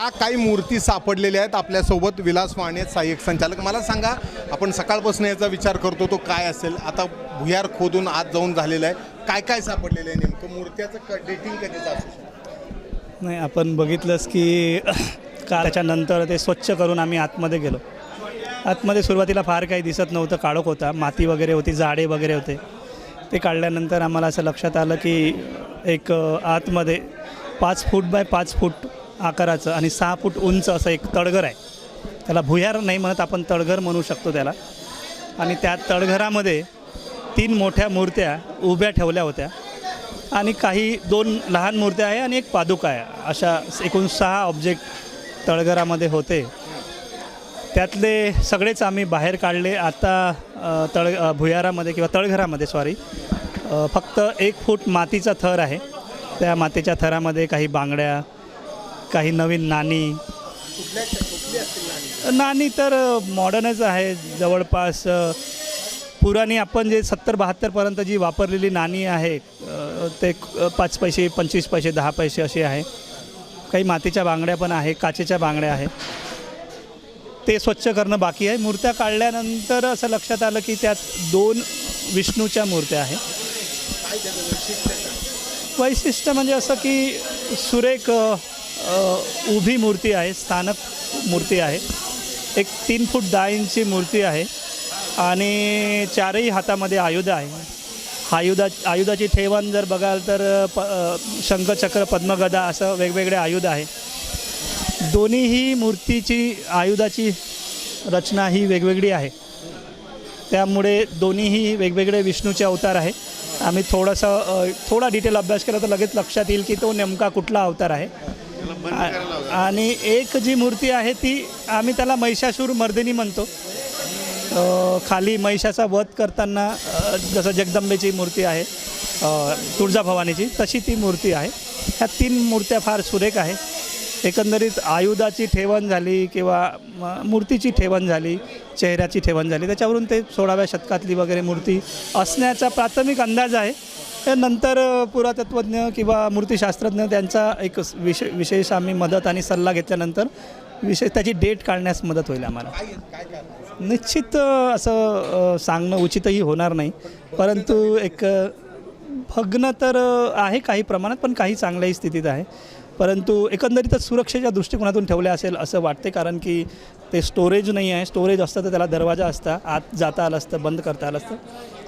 हा काही मूर्ती सापडलेल्या आहेत आपल्यासोबत. विलास माने सहाय्यक संचालक. मला सांगा आपण सकाळपासून याचा विचार करतो तो काय असेल? आता भुयार खोदून आत जाऊन झालेलं आहे. काय काय सापडलेलं आहे नेमकं? मूर्त्याचं डेटिंग कधीचं असू नाही आपण बघितलंच की काळाच्या नंतर ते स्वच्छ करून आम्ही आतमध्ये गेलो. आतमध्ये सुरुवातीला फार काही दिसत नव्हतं काळोख होता. माती वगैरे होती झाडे वगैरे होते. ते काढल्यानंतर आम्हाला असं लक्षात आलं की एक आतमध्ये पाच फूट बाय पाच फूट आकाराचं आणि सहा फूट उंच असं एक तळघर आहे. त्याला भुयार नाही म्हणत आपण तळघर म्हणू शकतो त्याला. आणि त्या तळघरामध्ये तीन मोठ्या मूर्त्या उभ्या ठेवल्या होत्या. आणि काही दोन लहान मूर्त्या आहे आणि एक पादुका आहे. अशा एकूण सहा ऑब्जेक्ट तळघरामध्ये होते. त्यातले सगळेच आम्ही बाहेर काढले. आता तळ भुयारामध्ये किंवा तळघरामध्ये सॉरी फक्त एक फूट मातीचा थर आहे. त्या मातीच्या थरामध्ये काही बांगड्या काही नवीन नाणी. नाणी तर मॉडर्नच आहे. जवळपास पुराणी आपण जे सत्तर बहात्तरपर्यंत जी वापरलेली नाणी आहे ते पाच पैसे पंचवीस पैसे दहा पैसे असे आहे. काही मातीच्या बांगड्या पण आहे काचेच्या बांगड्या आहे ते स्वच्छ करणं बाकी आहे. मूर्त्या काढल्यानंतर असं लक्षात आलं की त्यात दोन विष्णूच्या मूर्त्या आहे वैशिष्ट्य म्हणजे असं की सुरेख उभी मूर्ती आहे स्थानक मूर्ती आहे. एक तीन फूट दहा इंची मूर्ती आहे आणि चारही हातामध्ये आयुध आहे. आयुधा आयुधाची ठेवण जर बघाल तर प शंखचक्र पद्मगदा असं वेगवेगळे आयुध आहे. दोन्हीही मूर्तीची आयुधाची रचना ही वेगवेगळी आहे. त्यामुळे दोन्हीही वेगवेगळे विष्णूचे अवतार आहे. आम्ही थोडासा थोडा डिटेल अभ्यास केला तर लगेच लक्षात येईल की तो नेमका कुठला अवतार आहे. आणि एक जी मूर्ती आहे ती आम्ही त्याला महिषासूर मर्दिनी म्हणतो. खाली महिषाचा वध करताना जसं जगदंबेची मूर्ती आहे तुळजाभवानीची तशी ती मूर्ती आहे. ह्या तीन मूर्त्या फार सुरेख आहे. एकंदरीत आयुधाची ठेवण झाली किंवा मूर्तीची ठेवण झाली चेहऱ्याची ठेवण झाली त्याच्यावरून ते सोळाव्या शतकातली वगैरे मूर्ती असण्याचा प्राथमिक अंदाज आहे. त्यानंतर पुरातत्वज्ञ किंवा मूर्तीशास्त्रज्ञ त्यांचा एक स- विशे विशेष आम्ही मदत आणि सल्ला घेतल्यानंतर विशेष त्याची डेट काढण्यास मदत होईल आम्हाला. निश्चित असं सांगणं उचितही होणार नाही. परंतु एक भग्न तर आहे काही प्रमाणात पण काही चांगल्याही स्थितीत आहे. परंतु एकंदरीतच सुरक्षेच्या दृष्टिकोनातून ठेवले असेल असं वाटते कारण की ते स्टोरेज नाही आहे. स्टोरेज असतं तर त्याला दरवाजा असता आत जाता आलं असतं बंद करता आलं असतं.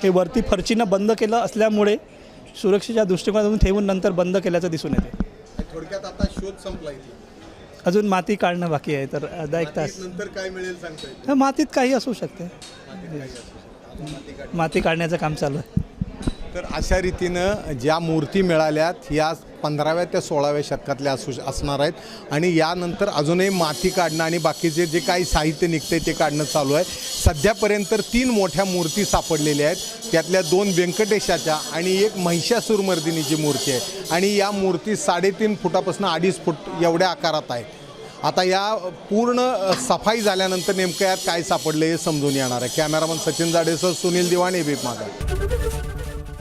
हे वरती फरचीनं बंद केलं असल्यामुळे सुरक्षेच्या दृष्टिकोनातून ठेवून नंतर बंद केल्याचं दिसून येते थोडक्यात आता शोध संपला अजून माती काढणं बाकी आहे तर अर्धा एक तास. नंतर काय मिळेल सांगता मातीत काही असू शकते माती काढण्याचं काम चालू आहे. तर अशा रीतीनं ज्या मूर्ती मिळाल्यात या पंधराव्या ते सोळाव्या शतकातल्या असू असणार आहेत. आणि यानंतर अजूनही माती काढणं आणि बाकीचे जे काही साहित्य निघते ते काढणं चालू आहे. सध्यापर्यंत तर तीन मोठ्या मूर्ती सापडलेल्या आहेत. त्यातल्या दोन व्यंकटेशाच्या आणि एक महिषासूरमर्दिनीची मूर्ती आहे. आणि या मूर्ती साडेतीन फुटापासून अडीच फूट एवढ्या आकारात आहेत. आता या पूर्ण सफाई झाल्यानंतर नेमकं यात काय सापडलं हे समजून येणार आहे. कॅमेरामन सचिन जाडेसह सुनील दिवाण एबीप मागा